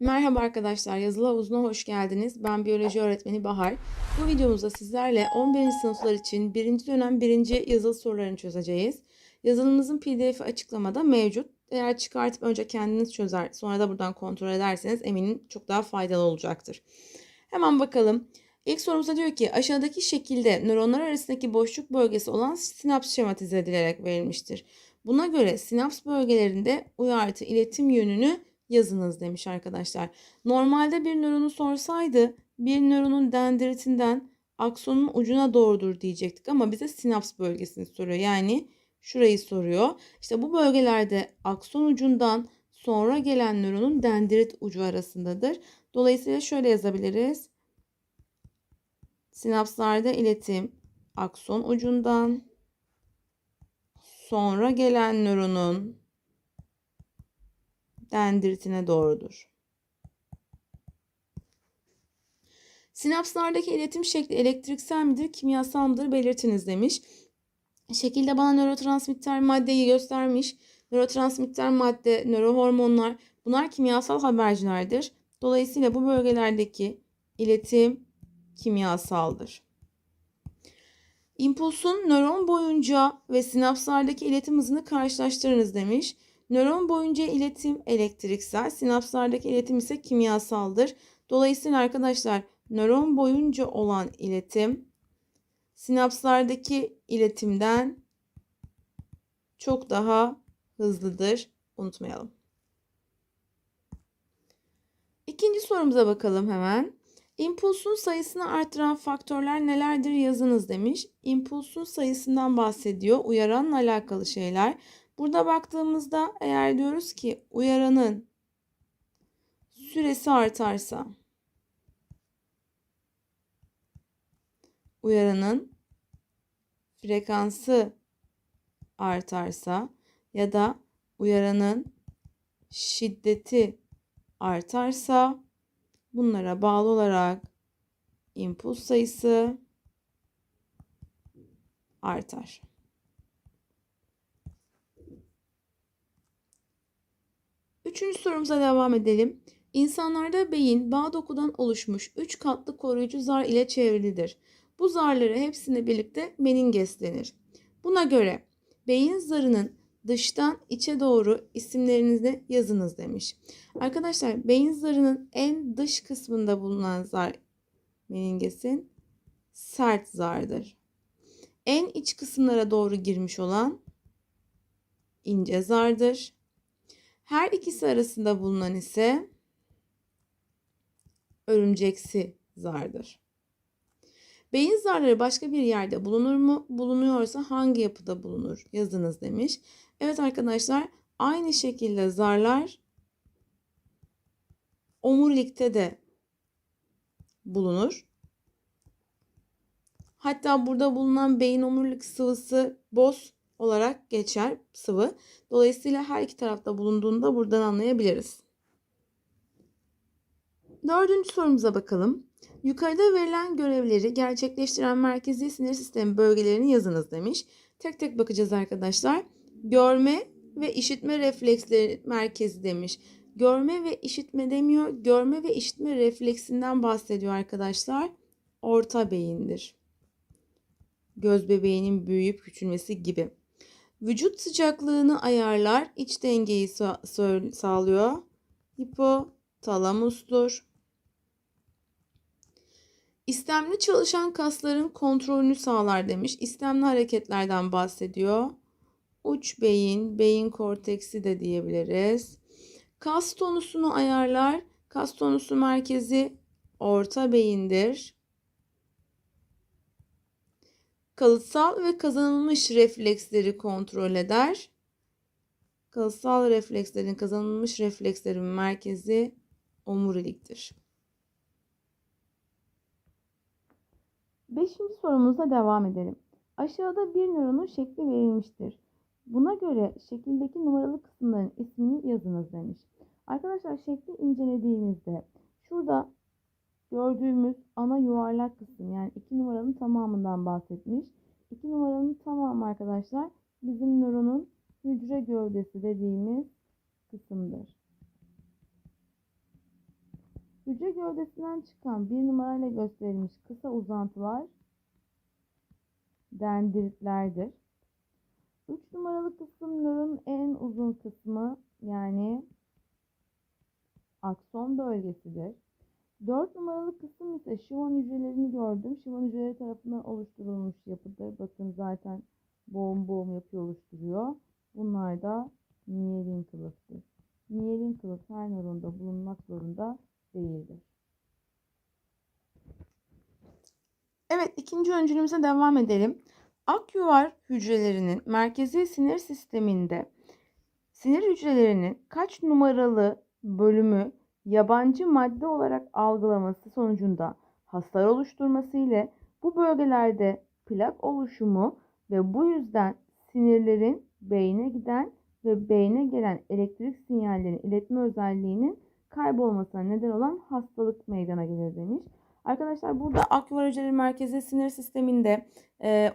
Merhaba arkadaşlar, yazılı havuzuna hoş geldiniz. Ben biyoloji öğretmeni Bahar. Bu videomuzda sizlerle 11. sınıflar için 1. dönem 1. yazılı sorularını çözeceğiz. Yazılımımızın pdf'i açıklamada mevcut. Eğer çıkartıp önce kendiniz çözer, sonra da buradan kontrol ederseniz eminim çok daha faydalı olacaktır. Hemen bakalım. İlk sorumuza diyor ki aşağıdaki şekilde nöronlar arasındaki boşluk bölgesi olan sinaps şematize edilerek verilmiştir. Buna göre sinaps bölgelerinde uyartı iletim yönünü yazınız demiş arkadaşlar. Normalde bir nöronu sorsaydı bir nöronun dendritinden aksonun ucuna doğrudur diyecektik ama bize sinaps bölgesini soruyor. Yani şurayı soruyor. İşte bu bölgelerde akson ucundan sonra gelen nöronun dendrit ucu arasındadır. Dolayısıyla şöyle yazabiliriz. Sinapslarda iletim akson ucundan sonra gelen nöronun dendritine doğrudur. Sinapslardaki iletim şekli elektriksel midir, kimyasal mıdır belirtiniz demiş. Şekilde bana nörotransmitter maddeyi göstermiş. Nörotransmitter madde, nörohormonlar bunlar kimyasal habercilerdir. Dolayısıyla bu bölgelerdeki iletim kimyasaldır. İmpulsun nöron boyunca ve sinapslardaki iletim hızını karşılaştırınız demiş. Nöron boyunca iletim elektriksel, sinapslardaki iletim ise kimyasaldır. Dolayısıyla arkadaşlar nöron boyunca olan iletim sinapslardaki iletimden çok daha hızlıdır. Unutmayalım. İkinci sorumuza bakalım hemen. İmpulsun sayısını artıran faktörler nelerdir yazınız demiş. İmpulsun sayısından bahsediyor. Uyaranla alakalı şeyler. Burada baktığımızda eğer diyoruz ki uyaranın süresi artarsa uyaranın frekansı artarsa ya da uyaranın şiddeti artarsa bunlara bağlı olarak impuls sayısı artar. Üçüncü sorumuza devam edelim. İnsanlarda beyin bağ dokudan oluşmuş 3 katlı koruyucu zar ile çevrilidir. Bu zarları hepsine birlikte meninges denir. Buna göre beyin zarının dıştan içe doğru isimlerinizi yazınız demiş. Arkadaşlar beyin zarının en dış kısmında bulunan zar meningesin sert zardır. En iç kısımlara doğru girmiş olan ince zardır. Her ikisi arasında bulunan ise örümceksi zardır. Beyin zarları başka bir yerde bulunur mu? Bulunuyorsa hangi yapıda bulunur? Yazınız demiş. Evet arkadaşlar aynı şekilde zarlar omurilikte de bulunur. Hatta burada bulunan beyin omurilik sıvısı boz olarak geçer sıvı. Dolayısıyla her iki tarafta bulunduğunda buradan anlayabiliriz. Dördüncü sorumuza bakalım. Yukarıda verilen görevleri gerçekleştiren merkezi sinir sistemi bölgelerini yazınız demiş. Tek tek bakacağız arkadaşlar. Görme ve işitme refleksleri merkezi demiş. Görme ve işitme demiyor. Görme ve işitme refleksinden bahsediyor arkadaşlar. Orta beyindir. Göz bebeğinin büyüyüp küçülmesi gibi. Vücut sıcaklığını ayarlar, iç dengeyi sa- sağlıyor. Hipotalamustur. İstemli çalışan kasların kontrolünü sağlar demiş. İstemli hareketlerden bahsediyor. Uç beyin, beyin korteksi de diyebiliriz. Kas tonusunu ayarlar. Kas tonusu merkezi orta beyindir. Kalıtsal ve kazanılmış refleksleri kontrol eder. Kalıtsal reflekslerin kazanılmış reflekslerin merkezi omuriliktir. Beşinci sorumuzla devam edelim. Aşağıda bir nöronun şekli verilmiştir. Buna göre şekildeki numaralı kısımların ismini yazınız demiş. Arkadaşlar şekli incelediğimizde şurada gördüğümüz ana yuvarlak kısım yani iki numaranın tamamından bahsetmiş. İki numaranın tamamı arkadaşlar bizim nöronun hücre gövdesi dediğimiz kısımdır. Hücre gövdesinden çıkan bir numarayla gösterilmiş kısa uzantılar dendritlerdir. 3 numaralı kısım nöronun en uzun kısmı yani akson bölgesidir. 4 numaralı kısım ise şivan hücrelerini gördüm. Şivan hücreleri tarafından oluşturulmuş yapıdır. Bakın zaten boğum boğum yapı oluşturuyor. Bunlar da miyelin kılıftır. Miyelin kılıf her nöronda bulunmak zorunda değildir. Evet ikinci öncülümüze devam edelim. Akyuvar hücrelerinin merkezi sinir sisteminde sinir hücrelerinin kaç numaralı bölümü yabancı madde olarak algılaması sonucunda hasar oluşturması ile bu bölgelerde plak oluşumu ve bu yüzden sinirlerin beyne giden ve beyne gelen elektrik sinyallerini iletme özelliğinin kaybolmasına neden olan hastalık meydana gelir demiş. Arkadaşlar burada akyuvar hücreleri merkezi sinir sisteminde e,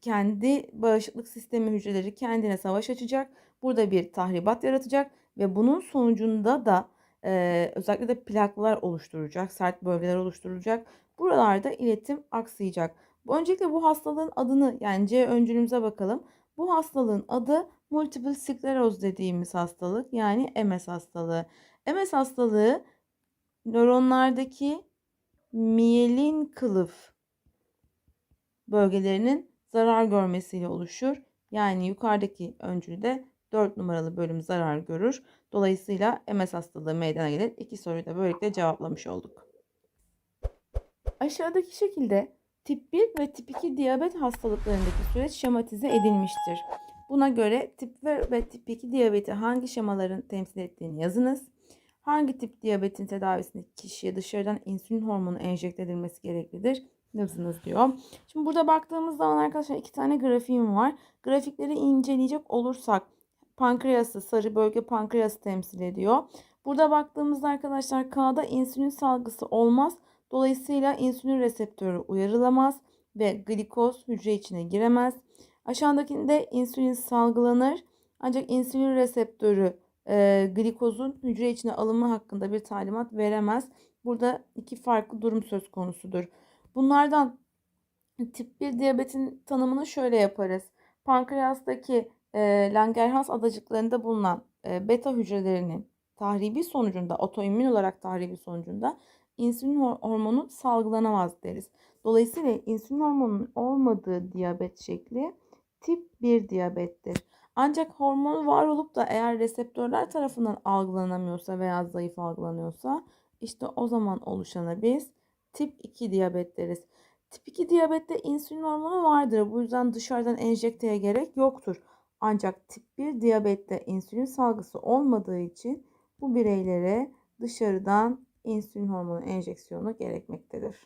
kendi bağışıklık sistemi hücreleri kendine savaş açacak. Burada bir tahribat yaratacak ve bunun sonucunda da e, özellikle de plaklar oluşturacak, sert bölgeler oluşturacak. Buralarda iletim aksayacak. Öncelikle bu hastalığın adını yani C öncülümüze bakalım. Bu hastalığın adı multiple skleroz dediğimiz hastalık yani MS hastalığı. MS hastalığı nöronlardaki miyelin kılıf bölgelerinin zarar görmesiyle oluşur. Yani yukarıdaki öncülde 4 numaralı bölüm zarar görür. Dolayısıyla MS hastalığı meydana gelir. İki soruyu da böylelikle cevaplamış olduk. Aşağıdaki şekilde tip 1 ve tip 2 diyabet hastalıklarındaki süreç şematize edilmiştir. Buna göre tip 1 ve tip 2 diyabeti hangi şemaların temsil ettiğini yazınız. Hangi tip diyabetin tedavisinde kişiye dışarıdan insülin hormonu enjekte edilmesi gereklidir? Yazınız diyor. Şimdi burada baktığımız zaman arkadaşlar iki tane grafiğim var. Grafikleri inceleyecek olursak pankreası, sarı bölge pankreası temsil ediyor. Burada baktığımızda arkadaşlar K'da insülin salgısı olmaz. Dolayısıyla insülin reseptörü uyarılamaz ve glikoz hücre içine giremez. Aşağıdakinde insülin salgılanır ancak insülin reseptörü e, glikozun hücre içine alımı hakkında bir talimat veremez. Burada iki farklı durum söz konusudur. Bunlardan tip 1 diyabetin tanımını şöyle yaparız. Pankreastaki e, Langerhans adacıklarında bulunan e, beta hücrelerinin tahribi sonucunda, otoimmün olarak tahribi sonucunda insülin hormonu salgılanamaz deriz. Dolayısıyla insülin hormonunun olmadığı diyabet şekli tip 1 diyabettir. Ancak hormon var olup da eğer reseptörler tarafından algılanamıyorsa veya zayıf algılanıyorsa işte o zaman oluşana biz tip 2 diyabet deriz. Tip 2 diyabette insülin hormonu vardır. Bu yüzden dışarıdan enjekteye gerek yoktur. Ancak tip 1 diyabette insülin salgısı olmadığı için bu bireylere dışarıdan insülin hormonu enjeksiyonu gerekmektedir.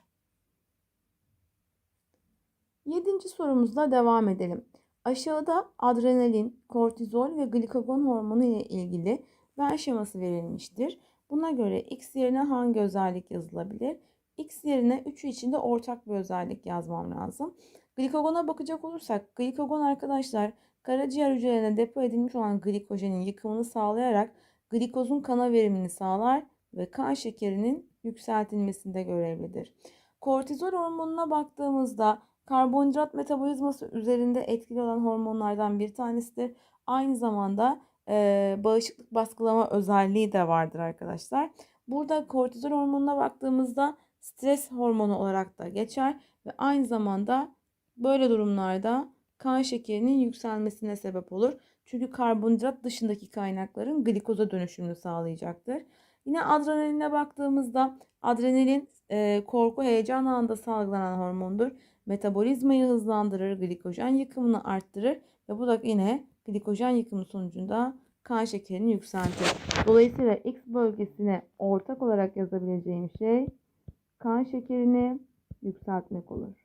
Yedinci sorumuzla devam edelim. Aşağıda adrenalin, kortizol ve glikagon hormonu ile ilgili ver şeması verilmiştir. Buna göre X yerine hangi özellik yazılabilir? X yerine 3'ü içinde ortak bir özellik yazmam lazım. Glikogona bakacak olursak glikagon arkadaşlar karaciğer hücrelerine depo edilmiş olan glikojenin yıkımını sağlayarak glikozun kana verimini sağlar ve kan şekerinin yükseltilmesinde görevlidir. Kortizol hormonuna baktığımızda karbonhidrat metabolizması üzerinde etkili olan hormonlardan bir tanesidir. Aynı zamanda e, bağışıklık baskılama özelliği de vardır arkadaşlar. Burada kortizol hormonuna baktığımızda stres hormonu olarak da geçer ve aynı zamanda böyle durumlarda kan şekerinin yükselmesine sebep olur. Çünkü karbonhidrat dışındaki kaynakların glikoza dönüşümünü sağlayacaktır. Yine adrenaline baktığımızda adrenalin e, korku heyecan anında salgılanan hormondur. Metabolizmayı hızlandırır, glikojen yıkımını arttırır ve bu da yine glikojen yıkımı sonucunda kan şekerini yükseltir. Dolayısıyla X bölgesine ortak olarak yazabileceğim şey kan şekerini yükseltmek olur.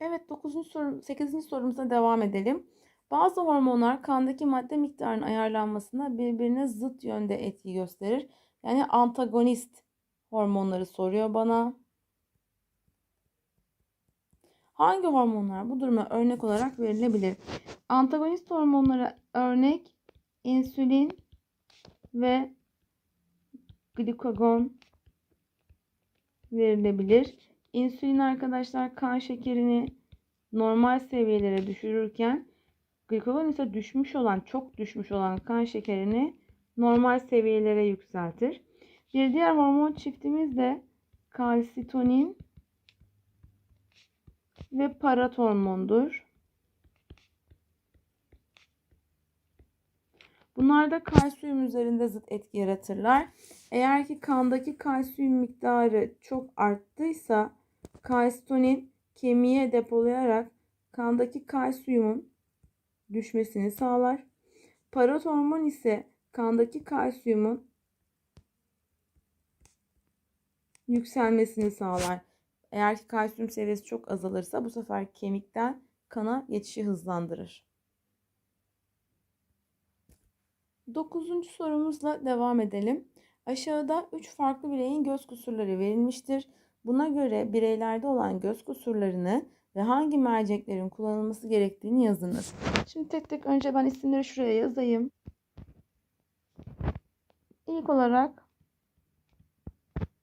Evet 9. sorum 8. sorumuza devam edelim. Bazı hormonlar kandaki madde miktarının ayarlanmasına birbirine zıt yönde etki gösterir. Yani antagonist hormonları soruyor bana. Hangi hormonlar bu duruma örnek olarak verilebilir? Antagonist hormonlara örnek insülin ve glikagon verilebilir. İnsülin arkadaşlar kan şekerini normal seviyelere düşürürken glikagon ise düşmüş olan, çok düşmüş olan kan şekerini normal seviyelere yükseltir. Bir diğer hormon çiftimiz de kalsitonin ve paratormondur. Bunlar da kalsiyum üzerinde zıt etki yaratırlar. Eğer ki kandaki kalsiyum miktarı çok arttıysa kalsitonin kemiğe depolayarak kandaki kalsiyumun düşmesini sağlar. Paratormon ise kandaki kalsiyumun yükselmesini sağlar. Eğer ki kalsiyum seviyesi çok azalırsa bu sefer kemikten kana geçişi hızlandırır. Dokuzuncu sorumuzla devam edelim. Aşağıda 3 farklı bireyin göz kusurları verilmiştir. Buna göre bireylerde olan göz kusurlarını ve hangi merceklerin kullanılması gerektiğini yazınız. Şimdi tek tek önce ben isimleri şuraya yazayım. İlk olarak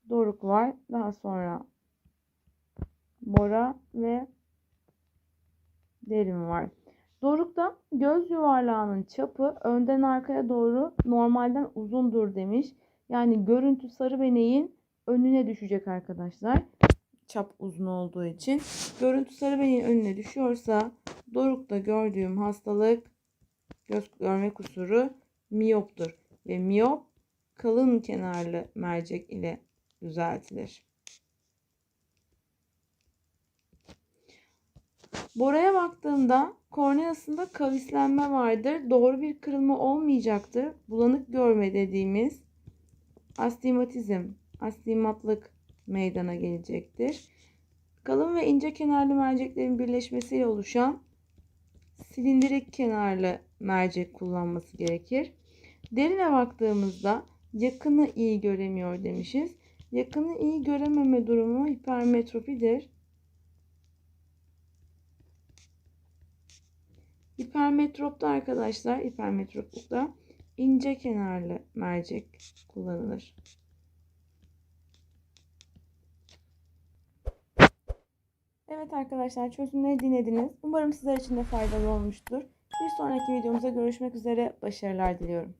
Doruk var. Daha sonra Bora ve Derin var. Doruk'ta göz yuvarlağının çapı önden arkaya doğru normalden uzundur demiş. Yani görüntü sarı beneğin önüne düşecek arkadaşlar. Çap uzun olduğu için. Görüntü sarı beneğin önüne düşüyorsa Doruk'ta gördüğüm hastalık göz görme kusuru miyoptur. Ve miyop kalın kenarlı mercek ile düzeltilir. Bora'ya baktığımda korneasında kavislenme vardır. Doğru bir kırılma olmayacaktır. Bulanık görme dediğimiz astigmatizm, astigmatlık meydana gelecektir. Kalın ve ince kenarlı merceklerin birleşmesiyle oluşan silindirik kenarlı mercek kullanması gerekir. Derine baktığımızda yakını iyi göremiyor demişiz. Yakını iyi görememe durumu hipermetropidir. Hipermetropta arkadaşlar, hipermetroplukta ince kenarlı mercek kullanılır. Evet arkadaşlar çözümleri dinlediniz. Umarım sizler için de faydalı olmuştur. Bir sonraki videomuzda görüşmek üzere. Başarılar diliyorum.